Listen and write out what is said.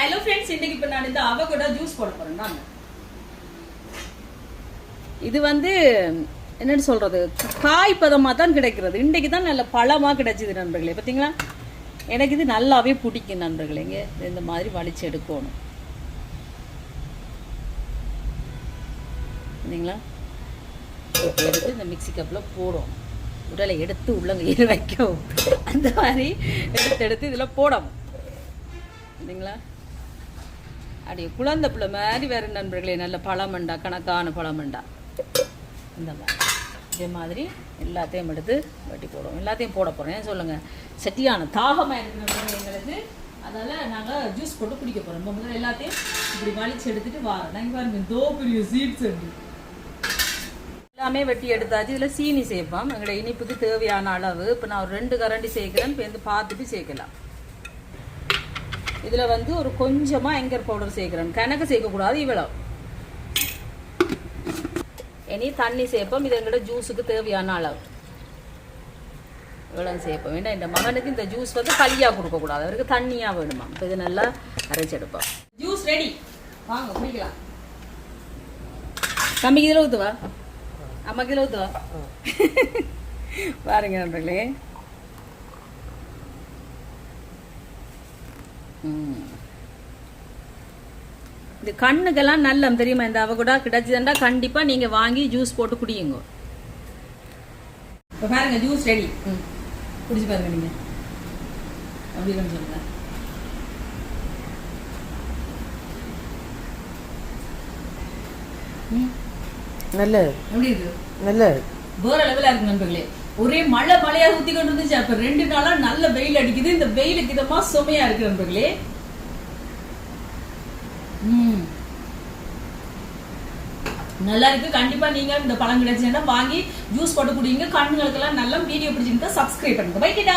Hello friends இன்னைக்கு இப்போ நான் இந்த அவகோடா ஜூஸ் போட போறேன். இது வந்து என்னன்னு சொல்றது? காய் பதமாக தான் கிடைக்கிறது. இன்றைக்கு தான் நல்ல பழமாக கிடைச்சிது நண்பர்களே. பார்த்தீங்களா எனக்கு இது நல்லாவே பிடிக்கும் நண்பர்களே. இங்கே இந்த மாதிரி வலிச்சு எடுக்கணும். பார்த்தீங்களா எடுத்து இந்த மிக்ஸி கப்பில் போடும் உடலை எடுத்து உள்ளங்கையில் வைக்கவும். அந்த மாதிரி எடுத்து எடுத்து இதில் போடணும். இல்லைங்களா அப்படியே குழந்தை பிள்ளை மாதிரி வேறு நண்பர்களே நல்ல பழமண்டா கணக்கான பழமண்டா. இந்த மாதிரி. இதே மாதிரி எல்லாத்தையும் எடுத்து வெட்டி போடுவோம். எல்லாத்தையும் போட போகிறோம் ஏன் சொல்லுங்கள் சட்டியான தாகமாக இருக்கிற எங்களுக்கு அதனால் நாங்கள் ஜூஸ் போட்டு குடிக்க போகிறோம் இப்போ முதல்ல எல்லாத்தையும் இப்படி வலிச்சு எடுத்துட்டு வாரோம். நாங்கள் பாருங்க தோ பெரிய சீட்ஸ் உண்டு. எல்லாமே வெட்டி எடுத்தாச்சு. இதில் சீனி சேர்ப்போம். எங்களோட இனிப்புக்கு தேவையான அளவு. இப்போ நான் ஒரு ரெண்டு கரண்டி சேர்க்குறேன். இப்போ வந்து பார்த்துட்டு சேர்க்கலாம். இதில் வந்து ஒரு கொஞ்சமாக எங்கர் பவுடர் சேர்க்குறேன். கணக்கு சேர்க்கக்கூடாது இவ்வளோ இனி தண்ணி சேர்ப்போம். இது எங்களோட ஜூஸுக்கு தேவையான அளவு. இவ்வளோ சேர்ப்போம். வேண்டாம் இந்த மகனுக்கு இந்த ஜூஸ் வந்து களியாக கொடுக்கக்கூடாது. அவருக்கு தண்ணியாக வேணுமா? இப்போ இது நல்லா அரைச்செடுப்போம். Juice ready. வாங்க குடிக்கலாம். தம்பிக்கு இதில் ஊற்றுவா அம்மாக்கு இதில் ஊற்றுவா பாருங்க நண்பர்களே. இது கண்ணுக்கெல்லாம் நல்லம் தெரியுமா இந்த அவகூடா கிடைச்சதுண்டா? கண்டிப்பா நீங்க வாங்கி ஜூஸ் போட்டு குடியுங்க. இப்போ பாருங்க ஜூஸ் ரெடி ம். குடிச்சு பாருங்க நீங்க. அப்படி கொஞ்சம் சொல்லுங்க. நல்லது. எப்படி இருக்கு? நல்லது. வேற இருக்கு நண்பர்களே. ஒரே மழை மழையா ஊத்தி கொண்டு இருந்துச்சு அப்ப ரெண்டு நாளா நல்ல வெயில் அடிக்குது. இந்த வெயிலுக்கு இதமா சுமையா இருக்கு நண்பர்களே. நல்லா இருக்கு. கண்டிப்பா நீங்க இந்த பழம் கிடைச்சுன்னா வாங்கி ஜூஸ் போட்டு குடிங்க. கண்ணுங்களுக்கெல்லாம் நல்லா வீடியோ பிடிச்சிருந்தா சப்ஸ்கிரைப் பண்ணுங்க. பைக்கிட்டா